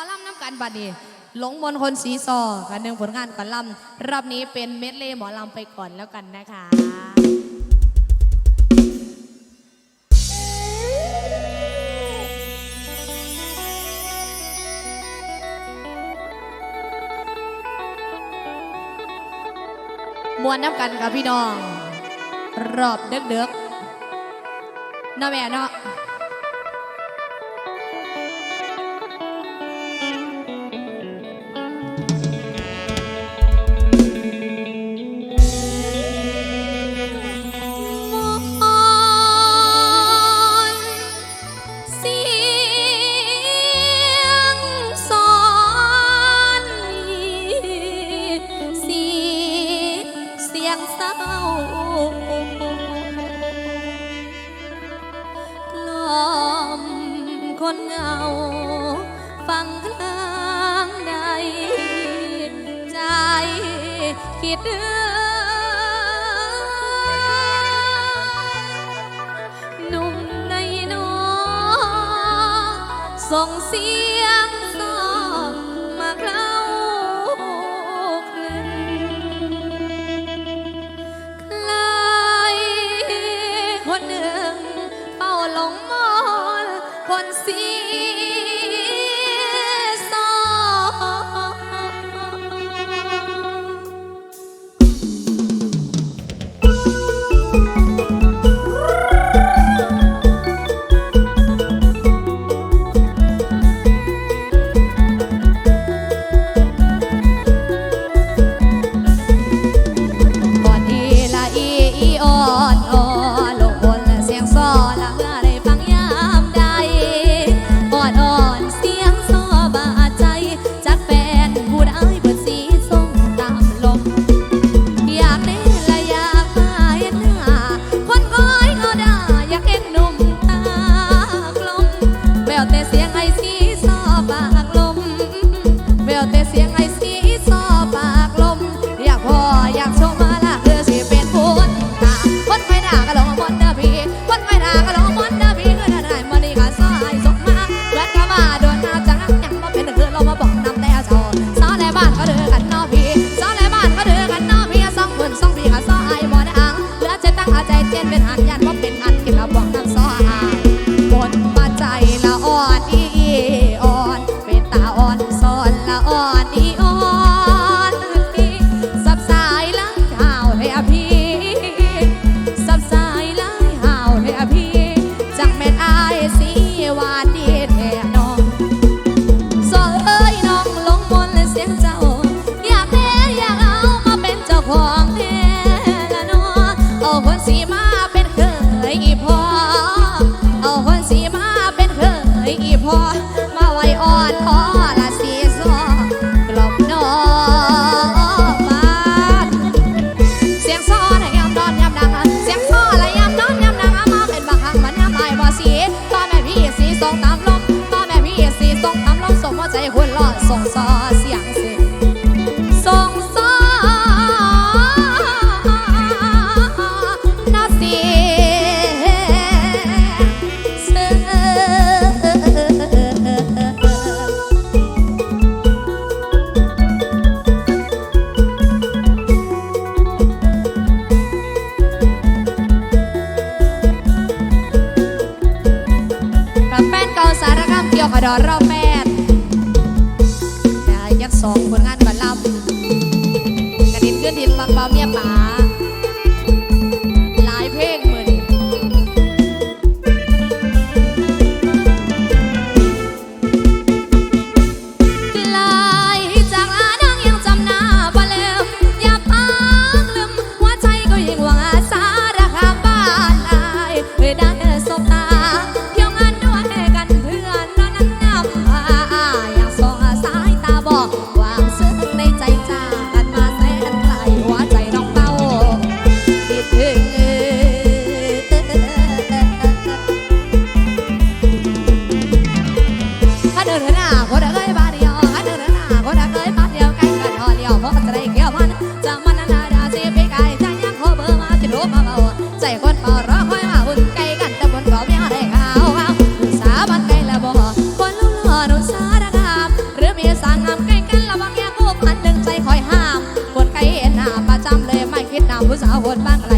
อลำน้ำกันบัดนี้หลงมนคนสีซอกันหนึ่งผลงานก่อนลำรอบนี้เป็นเมดเล่หมอลำไปก่อนแล้วกันนะคะมวนน้ำกันกับพี่น้อง รอบเด็กๆน้าแม่เนาะ เดืหนุ่มในน้องส่งเสียง หัวใจคนหล่อส่งซอเสียงเสียส่งซอนาเสียเสียกาแฟนเก่าสารคามเกี่ยวกับดอรอบแม่ สองผลงานบัลลัมกระดินเพื่อนดินลำเบาเมียป่า นุสารคมหรือมีสางงามใกล้กันระวังแย่ผู้พันดึงใจคอยห้ามคนใครหน้าประจำเลยไม่คิดนำผู้สาวคนบ้างไกล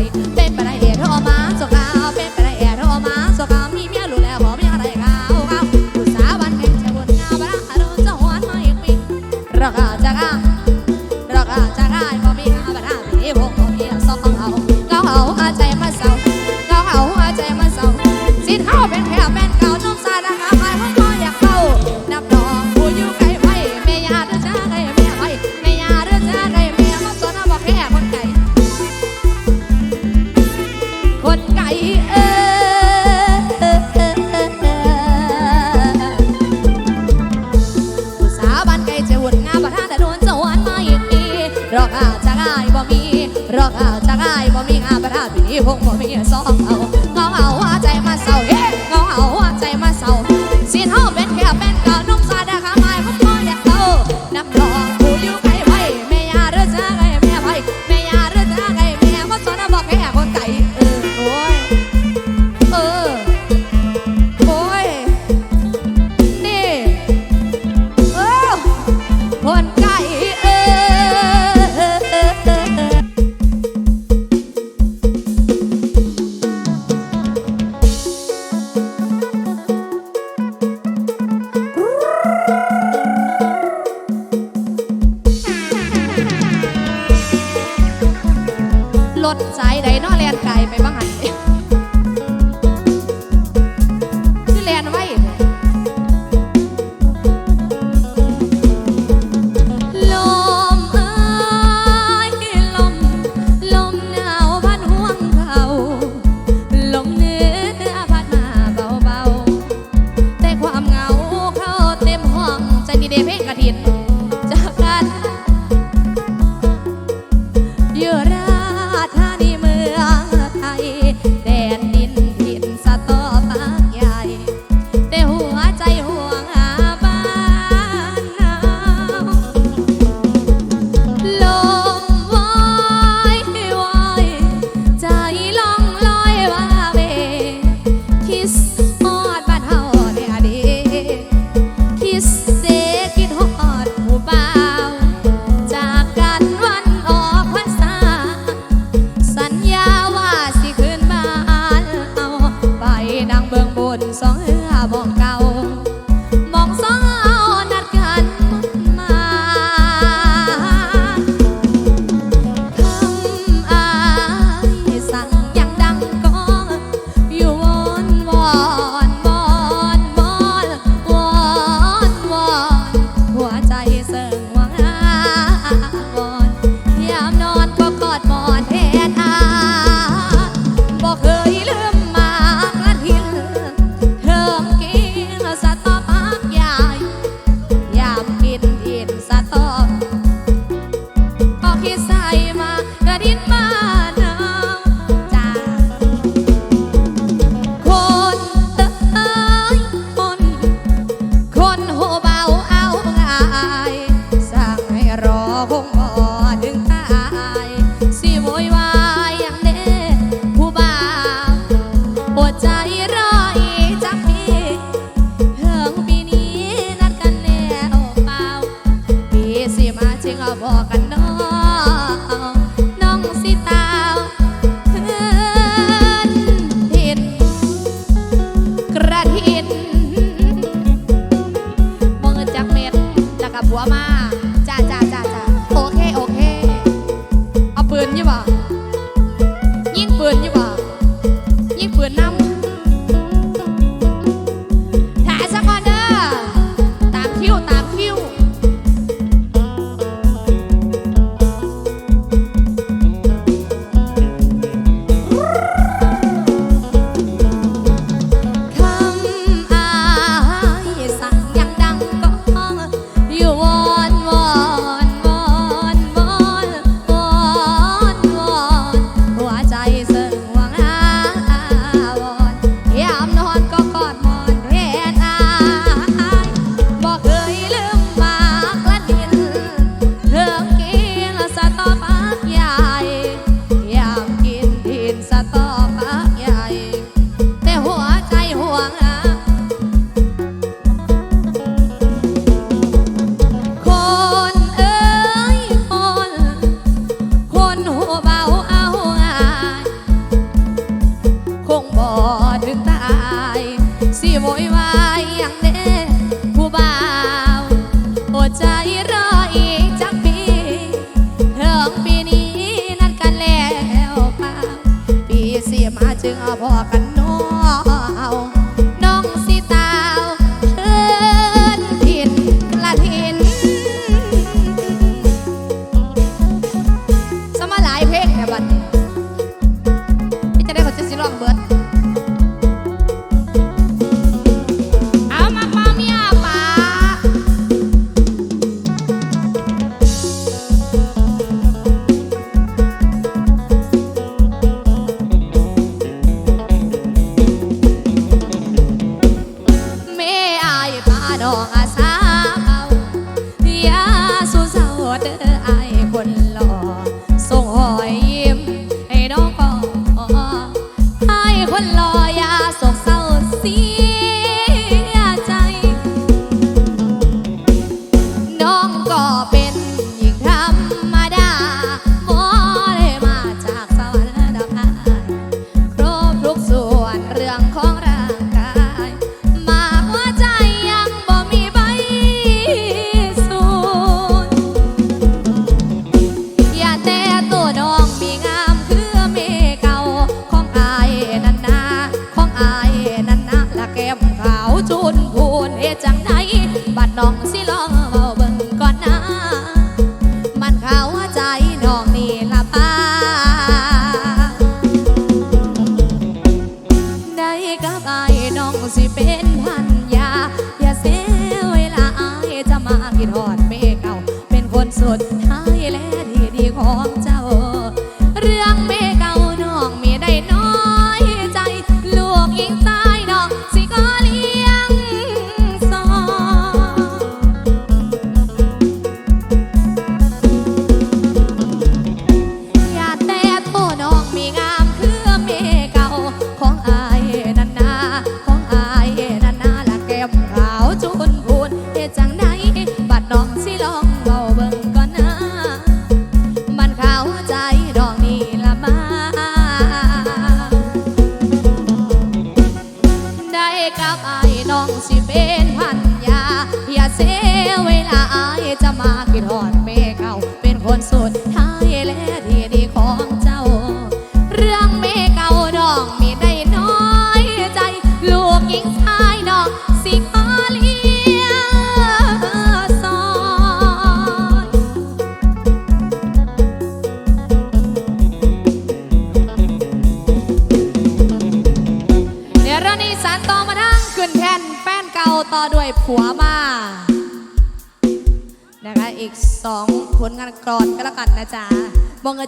องสิเป็นพันยา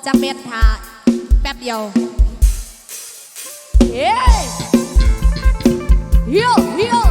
จะเป็นทาแป๊บเดียวเฮ้ยเฮียเฮียว